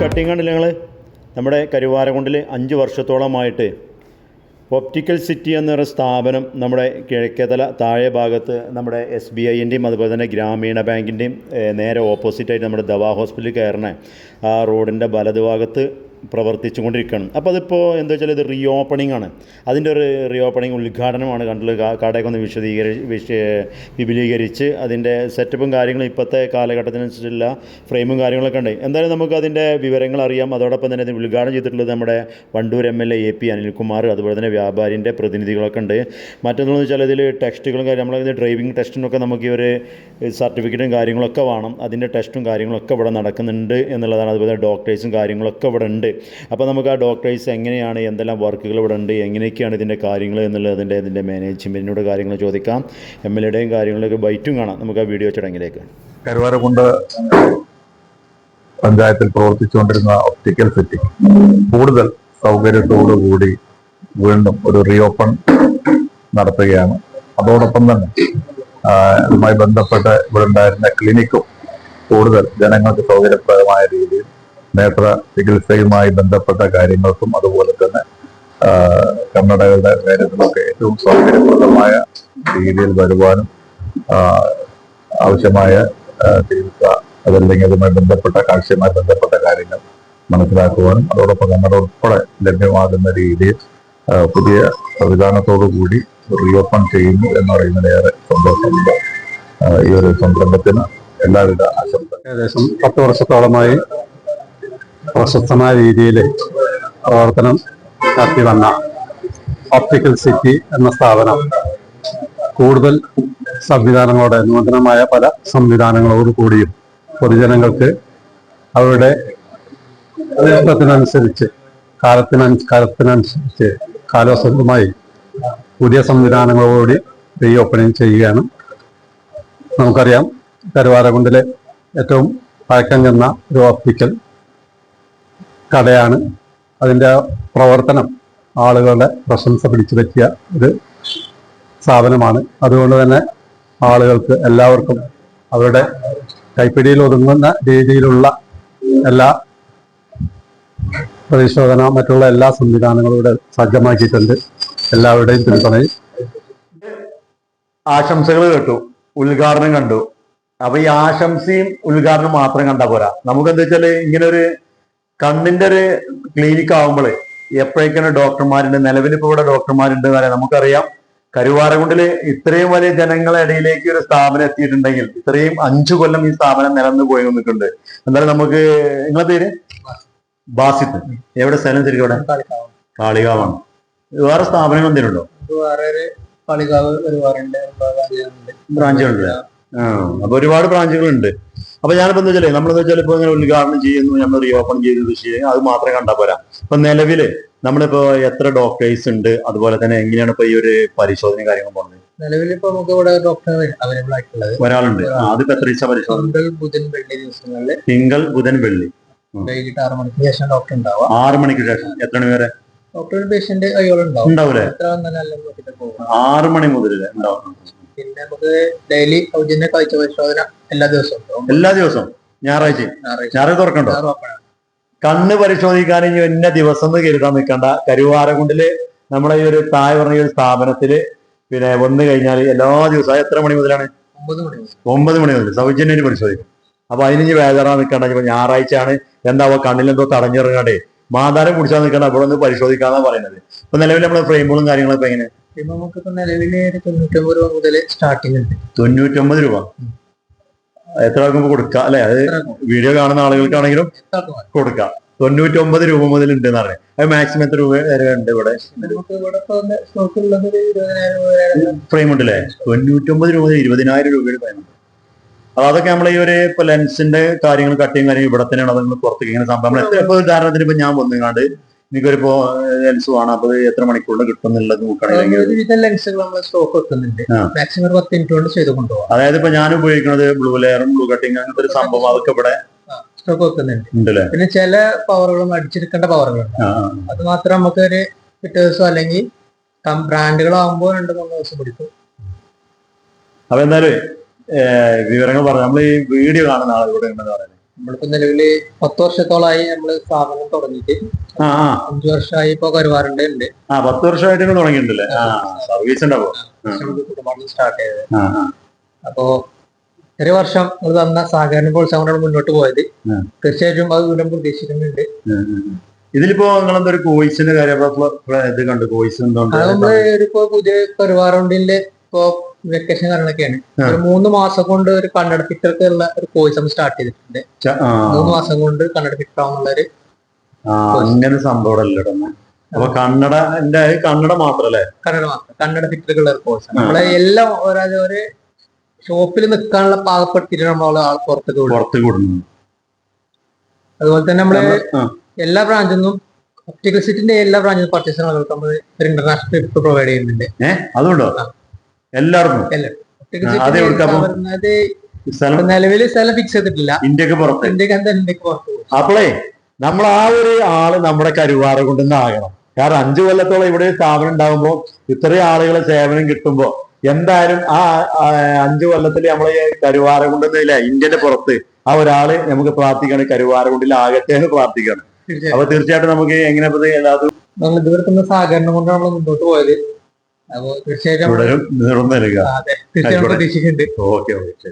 Cutting കണ്ടില്ല ഞങ്ങൾ നമ്മുടെ കരുവാരകുണ്ടിൽ അഞ്ച് വർഷത്തോളമായിട്ട് ഒപ്റ്റിക്കൽ സിറ്റി എന്നൊരു സ്ഥാപനം നമ്മുടെ കിഴക്കേതല താഴെ ഭാഗത്ത് നമ്മുടെ എസ് ബി ഐന്റെയും അതുപോലെ തന്നെ ഗ്രാമീണ ബാങ്കിന്റെയും നേരെ ഓപ്പോസിറ്റായിട്ട് നമ്മുടെ ദവാ ഹോസ്പിറ്റലിൽ കയറണ. ആ റോഡിന്റെ വലതുഭാഗത്ത് പ്രവർത്തിച്ചു കൊണ്ടിരിക്കുകയാണ് അപ്പോൾ അതിപ്പോൾ എന്താ വെച്ചാൽ ഇത് റീ ഓപ്പണിംഗ് ആണ്. അതിന്റെ ഒരു റീ ഓപ്പണിംഗ് ഉദ്ഘാടനമാണ് കണ്ടിൽ കടയൊക്കെ ഒന്ന് വിശദീകരി വിശ വിപുലീകരിച്ച് അതിന്റെ സെറ്റപ്പും കാര്യങ്ങളും ഇപ്പോഴത്തെ കാലഘട്ടത്തിനനുസരിച്ചുള്ള ഫ്രെയിമും കാര്യങ്ങളൊക്കെ ഉണ്ട്. എന്തായാലും നമുക്ക് അതിന്റെ വിവരങ്ങൾ അറിയാം. അതോടൊപ്പം തന്നെ ഉദ്ഘാടനം ചെയ്തിട്ടുള്ളത് നമ്മുടെ Wandoor M L A A P Anilkumar അതുപോലെ തന്നെ വ്യാപാരിന്റെ പ്രതിനിധികളൊക്കെ ഉണ്ട്. മറ്റൊന്നെന്ന് വെച്ചാൽ ഇതിൽ ടെക്സ്റ്റുകളും കാര്യം നമ്മളതിന്റെ ഡ്രൈവിംഗ് ടെസ്റ്റിനൊക്കെ നമുക്ക് ഈ ഒരു സർട്ടിഫിക്കറ്റും കാര്യങ്ങളൊക്കെ വേണം. അതിന്റെ ടെസ്റ്റും കാര്യങ്ങളൊക്കെ ഇവിടെ നടക്കുന്നുണ്ട് എന്നുള്ളതാണ്. അതുപോലെ ഡോക്ടേഴ്സും കാര്യങ്ങളൊക്കെ ഇവിടെ ഉണ്ട്. അപ്പോൾ നമുക്ക് ആ ഡോക്ടേഴ്സ് എങ്ങനെയാണ് എന്തെല്ലാം വർക്കുകൾ ഇവിടെ ഉണ്ട് എങ്ങനെയൊക്കെയാണ് ഇതിന്റെ കാര്യങ്ങൾ എന്നുള്ളത് അതിന്റെ ഇതിന്റെ മാനേജ്മെന്റിനോട് കാര്യങ്ങൾ ചോദിക്കാം. എം എൽ എയുടെയും കാര്യങ്ങളൊക്കെ ബൈറ്റും കാണാം. നമുക്ക് ആ വീഡിയോ ചടങ്ങിലേക്ക്. കരുവാരക്കുണ്ട് പഞ്ചായത്തിൽ പ്രവർത്തിച്ചുകൊണ്ടിരുന്ന ഒപ്റ്റിക്കൽ സിറ്റി. കൂടുതൽ സൗകര്യത്തോടുകൂടി വീണ്ടും ഒരു റീഓപ്പൺ നടത്തുകയാണ്. അതോടൊപ്പം തന്നെ ഇതുമായി ബന്ധപ്പെട്ട് ഇവിടെ ഉണ്ടായിരുന്ന ക്ലിനിക്കും കൂടുതൽ ജനങ്ങൾക്ക് സൗകര്യപ്രദമായ രീതിയിൽ നേത്ര ചികിത്സയുമായി ബന്ധപ്പെട്ട കാര്യങ്ങൾക്കും അതുപോലെ തന്നെ കർണാടകയുടെ കാര്യത്തിലൊക്കെ ഏറ്റവും സൗകര്യപ്രദമായ രീതിയിൽ വരുവാനും ആവശ്യമായ ചികിത്സ അതല്ലെങ്കിൽ അതുമായി ബന്ധപ്പെട്ട കാഴ്ചയുമായി ബന്ധപ്പെട്ട കാര്യങ്ങൾ മനസ്സിലാക്കുവാനും അതോടൊപ്പം നമ്മുടെ ഉൾപ്പെടെ ലഭ്യമാകുന്ന രീതിയിൽ പുതിയ സംവിധാനത്തോടു കൂടി റീഓപ്പൺ ചെയ്യുന്നു എന്ന് പറയുന്നതിലേറെ സന്തോഷമുണ്ട്. ഈ ഒരു സംരംഭത്തിന് എല്ലാവിധ ആശംസ ഏകദേശം പത്ത് വർഷത്തോളമായി പ്രശസ്തമായ രീതിയിൽ പ്രവർത്തനം നടത്തി വന്ന ഓപ്റ്റിക്കൽ സിറ്റി എന്ന സ്ഥാപനം. കൂടുതൽ സംവിധാനങ്ങളോടെ നൂതനമായ പല സംവിധാനങ്ങളോട് കൂടിയും പൊതുജനങ്ങൾക്ക് അവരുടെ ഇഷ്ടത്തിനനുസരിച്ച് കാലത്തിനു കാലത്തിനനുസരിച്ച് കാലോസമായി പുതിയ സംവിധാനങ്ങളോടുകൂടി റീ ഓപ്പണിങ് ചെയ്യുകയാണ്. നമുക്കറിയാം കരുവാരകുണ്ടിലെ ഏറ്റവും പഴക്കം ചെന്ന ഒരു ഓപ്റ്റിക്കൽ കടയാണ് അതിന്റെ പ്രവർത്തനം ആളുകളുടെ പ്രശംസ പിടിച്ചു പറ്റിയ ഒരു സ്ഥാപനമാണ് അതുകൊണ്ട് തന്നെ ആളുകൾക്ക് എല്ലാവർക്കും അവരുടെ കൈപ്പിടിയിൽ ഒതുങ്ങുന്ന രീതിയിലുള്ള എല്ലാ പരിശോധന മറ്റുള്ള എല്ലാ സംവിധാനങ്ങളും ഇവിടെ സജ്ജമാക്കിയിട്ടുണ്ട്. എല്ലാവരുടെയും പിന്തുണയും. ആശംസകൾ കേട്ടു. ഉദ്ഘാടനം കണ്ടു. അപ്പൊ ഈ ആശംസയും ഉദ്ഘാടനം മാത്രം കണ്ടാ പോരാ. നമുക്ക് എന്താ വെച്ചാൽ ഇങ്ങനെ ഒരു കണ്ണിന്റെ ഒരു ക്ലിനിക് ആവുമ്പോൾ എപ്പോഴേക്കാണ് ഡോക്ടർമാരുണ്ട് നിലവിൽ ഇപ്പൊ ഇവിടെ ഡോക്ടർമാരുണ്ട് എന്ന് നമുക്കറിയാം കരുവാരകുണ്ടിൽ ഇത്രയും വലിയ ജനങ്ങളെ ഇടയിലേക്ക് ഒരു സ്ഥാപനം എത്തിയിട്ടുണ്ടെങ്കിൽ ഇത്രയും അഞ്ചു കൊല്ലം ഈ സ്ഥാപനം നിലനിന്ന് പോയി നിൽക്കുന്നുണ്ട് എന്തായാലും നമുക്ക് നിങ്ങളെ പേര്? ബാസിത്ത് എവിടെ സ്ഥലം ശരിക്കും ഇവിടെ കാളികാവാണ്. വേറെ സ്ഥാപനങ്ങൾ എന്തെങ്കിലും ഉണ്ടോ? വേറെ ഒരു കളികാവ് ഒരുപാടുണ്ട് ബ്രാഞ്ചുകളുണ്ട് അപ്പൊ ഒരുപാട് ബ്രാഞ്ചുകളുണ്ട്. അപ്പൊ ഞാനിപ്പോ എന്താ വെച്ചാലേ നമ്മളെന്താ വെച്ചാൽ ഇപ്പൊ ഇങ്ങനെ ഉദ്ഘാടനം ചെയ്യുന്നു നമ്മൾ റീഓപ്പൺ ചെയ്തത് ചെയ്യുക അത് മാത്രമേ കണ്ടാൽ പോരാ. ഇപ്പൊ നിലവിൽ നമ്മളിപ്പോ എത്ര ഡോക്ടേഴ്സ് ഉണ്ട് അതുപോലെ തന്നെ എങ്ങനെയാണ് ഇപ്പൊ ഈ ഒരു പരിശോധന കാര്യങ്ങൾ പോകുന്നത് നിലവിൽ ഇപ്പൊ നമുക്ക് ഇവിടെ ഡോക്ടർ അവൈലബിൾ ആയിട്ടുള്ളത്. ഒരാളുണ്ട്. അതിപ്പോ എത്ര ദിവസം പരിശോധന? തിങ്കൾ ബുധൻ വെള്ളി ദിവസങ്ങളിൽ തിങ്കൾ ബുധൻ വെള്ളി. വൈകിട്ട് ആറ് മണിക്ക് ശേഷം ഡോക്ടർ ഉണ്ടാവാം ആറ് മണിക്ക് ശേഷം. എത്ര മണി വരെ? ഡോക്ടർ പേഷ്യന്റ് കൈകളുണ്ടാവും ഉണ്ടാവൂലേ? എത്ര വന്നാലും പോകും ആറ് മണി മുതൽ ഉണ്ടാവും. പിന്നെ നമുക്ക് ഡെയിലി സൗജന്യ കാഴ്ച പരിശോധന എല്ലാ ദിവസവും. എല്ലാ ദിവസവും. ഞായറാഴ്ച. ഞായറാഴ്ച. തുറക്കണ്ടോ. കണ്ണ് പരിശോധിക്കാൻ ഇനി എന്നെ ദിവസം എന്ന് കരുതാൻ നിൽക്കണ്ട കരുവാരകുണ്ടിൽ നമ്മളെ ഈ ഒരു താഴെ പറഞ്ഞ ഒരു സ്ഥാപനത്തിൽ പിന്നെ വന്നു കഴിഞ്ഞാൽ എല്ലാ ദിവസവും എത്ര മണി മുതലാണ്? ഒമ്പത് മണി മുതൽ. ഒമ്പത് മണി മുതൽ. സൗജന്യം പരിശോധിക്കും. അപ്പൊ അതിന് വേദന നിൽക്കണ്ട ഇപ്പൊ ഞായറാഴ്ചയാണ്. എന്താ കണ്ണിലെന്തോ തടഞ്ഞിറങ്ങാണ്ടേ. മാതാരം കുടിച്ചാൽ നിൽക്കണ്ട അവിടെ ഒന്ന് പരിശോധിക്കാന്നാ പറയുന്നത്. ഇപ്പൊ നിലവിൽ നമ്മുടെ ഫ്രെയിമുകളും കാര്യങ്ങളൊക്കെ എങ്ങനെ? ഇപ്പൊ നമുക്ക് ഇപ്പൊ നിലവിൽ ഒരു തൊണ്ണൂറ്റൊമ്പത് രൂപ മുതൽ സ്റ്റാർട്ടിംഗ് ഉണ്ട്? തൊണ്ണൂറ്റൊമ്പത് രൂപ. എത്ര ആൾക്കും കൊടുക്കാം അല്ലെ? അത് വീഡിയോ കാണുന്ന ആളുകൾക്കാണെങ്കിലും കൊടുക്ക. തൊണ്ണൂറ്റൊമ്പത് രൂപ മുതൽ ഉണ്ട് എന്ന് പറഞ്ഞത് അത് മാക്സിമം എത്ര രൂപ വരെ ഉണ്ട് ഇവിടെ? ഫ്രെയിം ഉണ്ട് ഉണ്ടല്ലേ? തൊണ്ണൂറ്റൊമ്പത് രൂപ മുതൽ ഇരുപതിനായിരം രൂപയുടെ ഫ്രെയിം ഉണ്ട്. അപ്പൊ അതൊക്കെ നമ്മളെ ഈ ഒരു ഇപ്പൊ ലെൻസിന്റെ കാര്യങ്ങൾ കട്ടിങ് കാര്യങ്ങൾ ഇവിടെ തന്നെയാണ്. അത് പുറത്തേക്ക് ഇങ്ങനെ സംഭവം. നമ്മൾ ഉദാഹരണത്തിന് ഇപ്പൊ ഞാൻ വന്നുകാണ്ട് എനിക്കൊരു ലെൻസ് വേണം. അപ്പൊ എത്ര മണിക്കൂറിൽ കിട്ടും എന്നുള്ളത് നോക്കുകയാണെങ്കിൽ ഒരുവിധം ലെൻസുകൾ നമ്മൾ സ്റ്റോക്ക് വെക്കുന്നുണ്ട്. ആ. മാക്സിമം ഒരു പത്ത് മിനിറ്റ് കൊണ്ട് ചെയ്ത് കൊണ്ടുപോകാം. അതായത് ഇപ്പൊ ഞാൻ ഉപയോഗിക്കുന്നത് ബ്ലൂ ലെയറും ബ്ലൂ കട്ടിങ് അങ്ങനത്തെ ഒരു സംഭവം അതൊക്കെ ഇവിടെ സ്റ്റോക്ക് വെക്കുന്നുണ്ട്. പിന്നെ ചില പവറുകളും അടിച്ചെടുക്കേണ്ട പവറുകളുണ്ട്. അത് മാത്രം നമുക്ക് ഒരു പിറ്റേ ദിവസം അല്ലെങ്കിൽ ബ്രാൻഡുകളാകുമ്പോൾ രണ്ട് മൂന്ന് ദിവസം പിടിക്കും. അപ്പൊ എന്തായാലും വിവരങ്ങൾ പറഞ്ഞു. നമ്മൾ ഈ വീഡിയോ കാണുന്ന ആളുകൂടെ ഉണ്ടെന്ന് പറയുന്നത് നമ്മളിപ്പോ നിലവിൽ പത്ത് വർഷത്തോളായി നമ്മൾ സ്ഥാപനം തുടങ്ങിയിട്ട്. അഞ്ചു വർഷമായി ഇപ്പൊ കരുവാറുണ്ട് ഉണ്ട്. ആ പത്ത് വർഷമായിട്ട് തുടങ്ങിയിട്ടുണ്ടല്ലേ സർവീസ് ഉണ്ടാവോ. സ്റ്റാർട്ട് ചെയ്തത് അപ്പോ ഒരു വർഷം അത് തന്ന സഹകരണ പ്രോത്സാഹനമാണ് മുന്നോട്ട് പോയത്. തീർച്ചയായിട്ടും അത് ദൂരം പ്രതീക്ഷിക്കുന്നുണ്ട്. ഇതിലിപ്പോ നിങ്ങളെന്തൊരു ഒരു കോഴ്സിന്റെ കാര്യം? ഇത് കണ്ടു കോഴ്സ് നമ്മൾ ഇപ്പൊ പുതിയ കരുവാറുണ്ടിന്റെ ഇപ്പൊ വെക്കേഷൻ കാര്യങ്ങളൊക്കെയാണ്. ഒരു മൂന്ന് മാസം കൊണ്ട് ഒരു കന്നഡ ഫിറ്റർക്ക് ഉള്ള ഒരു കോഴ്സ് നമ്മൾ സ്റ്റാർട്ട് ചെയ്തിട്ടുണ്ട് മൂന്ന് മാസം കൊണ്ട് കന്നഡ ഫിറ്റർ ആവുന്നുള്ള ഒരു അങ്ങനെ സംഭവം അല്ലടോ അപ്പൊ കന്നഡ കന്നഡ മാത്രല്ലേ? കന്നഡ മാത്രം. കന്നഡ ഫിറ്ററുകളുടെ കോഴ്സ് നമ്മളെ എല്ലാം ഒരാ- ഒരു ഷോപ്പിൽ നിൽക്കാനുള്ള പാകപ്പെടുത്തിയിട്ട് നമ്മൾ ആൾ പുറത്തേക്ക് വിടും പുറത്ത് അതുപോലെ തന്നെ നമ്മൾ എല്ലാ ബ്രാഞ്ചിൽ നിന്നും ഒപ്റ്റിക്കൽ സിറ്റിന്റെ എല്ലാ ബ്രാഞ്ചിൽ പർച്ചേസ് ആളുകൾക്ക് നമ്മൾ ഒരു ഇന്റർനാഷണൽ ട്രിപ്പ് പ്രൊവൈഡ് ചെയ്യുന്നുണ്ട്. അതുകൊണ്ടോ? എല്ലാവർക്കും. ഒപ്റ്റിക്കൽ ആ, സിറ്റി അത് എവിടുക്കാ അപ്പൊ? വരുന്നത് സ്ഥലം? നിലവിൽ സ്ഥലം ഫിക്സ് ചെയ്തിട്ടില്ല. ഇന്ത്യയ്ക്ക് പുറത്ത്. ഇന്ത്യയ്ക്ക് എന്താ ഇന്ത്യയ്ക്ക് പുറത്ത് അപ്പോളേ നമ്മൾ ആ ഒരു ആൾ നമ്മുടെ കരുവാറ കൊണ്ടുവന്നാകണം കാരണം അഞ്ചു കൊല്ലത്തോളം ഇവിടെ സ്ഥാപനം ഉണ്ടാകുമ്പോ ഇത്രയും ആളുകളെ സേവനം കിട്ടുമ്പോ എന്തായാലും ആ അഞ്ചു കൊല്ലത്തിൽ നമ്മളെ കരുവാറ കൊണ്ടുവന്നില്ല ഇന്ത്യന്റെ പുറത്ത് ആ ഒരാൾ നമുക്ക് പ്രാർത്ഥിക്കണം കരുവാര കൊണ്ടിലാകട്ടെ എന്ന് പ്രാർത്ഥിക്കണം. അപ്പൊ തീർച്ചയായിട്ടും നമുക്ക് എങ്ങനെ എല്ലാതും നമ്മൾ ഇതുവരെ സഹകരണം കൊണ്ട് നമ്മൾ മുന്നോട്ട് പോയത്. അപ്പോ തീർച്ചയായിട്ടും തുടരും. പ്രതീക്ഷിക്കുന്നുണ്ട്. Okay okay